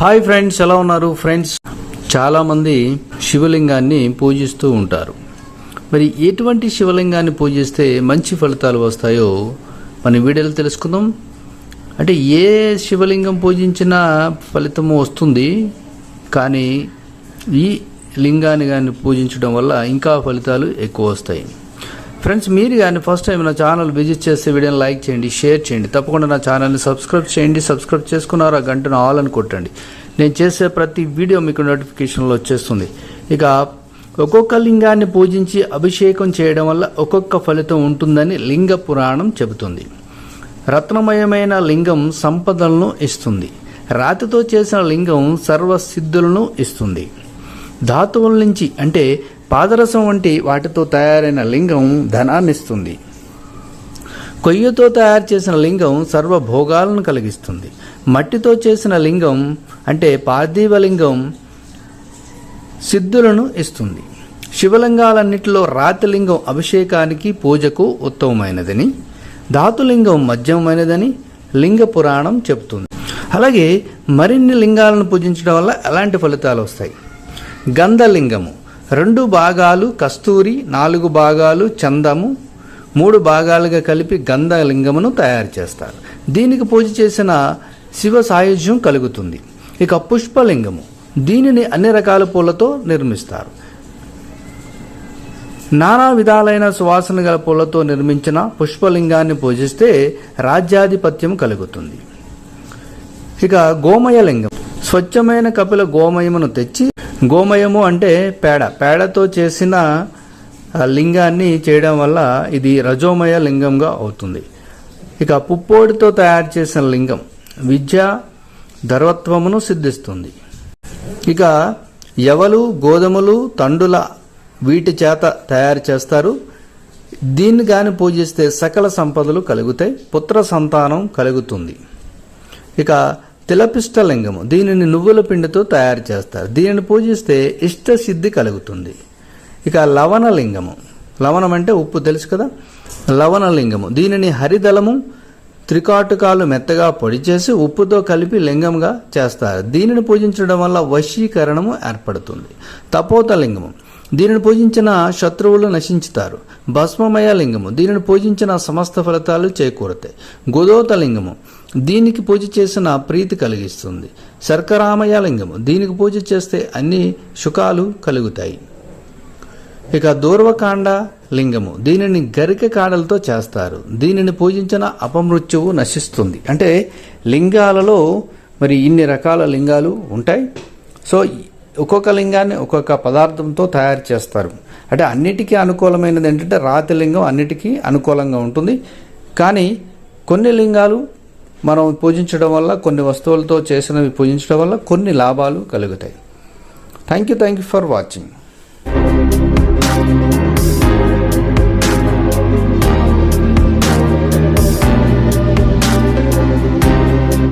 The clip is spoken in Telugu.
హాయ్ ఫ్రెండ్స్ ఎలా ఉన్నారు? ఫ్రెండ్స్ చాలామంది శివలింగాన్ని పూజిస్తూ ఉంటారు. మరి ఎటువంటి శివలింగాన్ని పూజిస్తే మంచి ఫలితాలు వస్తాయో మన వీడియోలో తెలుసుకుందాం. అంటే ఏ శివలింగం పూజించినా ఫలితము వస్తుంది కానీ ఈ లింగాన్ని కానీ పూజించడం వల్ల ఇంకా ఫలితాలు ఎక్కువ వస్తాయి. ఫ్రెండ్స్ మీరు కానీ ఫస్ట్ టైం నా ఛానల్ విజిట్ చేస్తే వీడియోని లైక్ చేయండి షేర్ చేయండి. తప్పకుండా నా ఛానల్ని సబ్స్క్రైబ్ చేయండి సబ్స్క్రైబ్ చేసుకున్నారు ఆ గంటను ఆల్ అని కొట్టండి. నేను చేసే ప్రతి వీడియో మీకు నోటిఫికేషన్లో వచ్చేస్తుంది. ఇక ఒక్కొక్క లింగాన్ని పూజించి అభిషేకం చేయడం వల్ల ఒక్కొక్క ఫలితం ఉంటుందని లింగ పురాణం చెబుతుంది. రత్నమయమైన లింగం సంపదలను ఇస్తుంది. రాతితో చేసిన లింగం సర్వసిద్ధులను ఇస్తుంది. ధాతువుల నుంచి అంటే పాదరసం వంటి వాటితో తయారైన లింగం ధనాన్నిస్తుంది. కొయ్యతో తయారు చేసిన లింగం సర్వభోగాలను కలిగిస్తుంది. మట్టితో చేసిన లింగం అంటే పార్థివ లింగం సిద్ధులను ఇస్తుంది. శివలింగాలన్నిటిలో రాతిలింగం అభిషేకానికి పూజకు ఉత్తమమైనదని ధాతులింగం మధ్యమైనదని లింగ పురాణం చెబుతుంది. అలాగే మరిన్ని లింగాలను పూజించడం వల్ల ఎలాంటి ఫలితాలు వస్తాయి? గంధలింగము. రెండు భాగాలు కస్తూరి నాలుగు భాగాలు చందము మూడు భాగాలుగా కలిపి గంధలింగమును తయారు చేస్తారు. దీనికి పూజ చేసిన శివ సాయుధ్యం కలుగుతుంది. ఇక పుష్పలింగము దీనిని అన్ని రకాల పూలతో నిర్మిస్తారు. నానా విధాలైన సువాసన గల పూలతో నిర్మించిన పుష్పలింగాన్ని పూజిస్తే రాజ్యాధిపత్యం కలుగుతుంది. ఇక గోమయలింగం స్వచ్ఛమైన కపిల గోమయమును తెచ్చి గోమయము అంటే పేడ. పేడతో చేసిన లింగాన్ని చేయడం వల్ల ఇది రజోమయ లింగంగా అవుతుంది. ఇక పుప్పోడితో తయారు చేసిన లింగం విద్య ధర్వత్వమును సిద్ధిస్తుంది. ఇక యవలు గోధుమలు తండుల వీటి చేత తయారు చేస్తారు. దీన్ని కానీ పూజిస్తే సకల సంపదలు కలుగుతాయి పుత్ర సంతానం కలుగుతుంది. ఇక తిలపిష్టలింగము దీనిని నువ్వుల పిండితో తయారు చేస్తారు. దీనిని పూజిస్తే ఇష్ట సిద్ధి కలుగుతుంది. ఇక లవణ లింగము లవణం అంటే ఉప్పు తెలుసు కదా? లవణ లింగము దీనిని హరిదలము త్రికాటుకాలు మెత్తగా పొడి చేసి ఉప్పుతో కలిపి లింగంగా చేస్తారు. దీనిని పూజించడం వల్ల వశీకరణము ఏర్పడుతుంది. తపోతలింగము. దీనిని పూజించిన శత్రువులు నశించుతారు. భస్మమయ లింగము దీనిని పూజించిన సమస్త ఫలితాలు చేకూరుతాయి గుదోత లింగము దీనికి పూజ చేసిన ప్రీతి కలిగిస్తుంది. శర్కరామయ లింగము దీనికి పూజ చేస్తే అన్ని సుఖాలు కలుగుతాయి. ఇక దూర్వకాండ లింగము. దీనిని గరిక కాడలతో చేస్తారు. దీనిని పూజించిన అపమృత్యువు నశిస్తుంది. అంటే లింగాలలో మరి ఇన్ని రకాల లింగాలు ఉంటాయి. సో ఒక్కొక్క లింగాన్ని ఒక్కొక్క పదార్థంతో తయారు చేస్తారు. అంటే అన్నిటికీ అనుకూలమైనది ఏంటంటే రాతి లింగం అన్నిటికీ అనుకూలంగా ఉంటుంది. కానీ కొన్ని లింగాలు మనం పూజించడం వల్ల కొన్ని వస్తువులతో చేసినవి పూజించడం వల్ల కొన్ని లాభాలు కలుగుతాయి. Thank you thank you for watching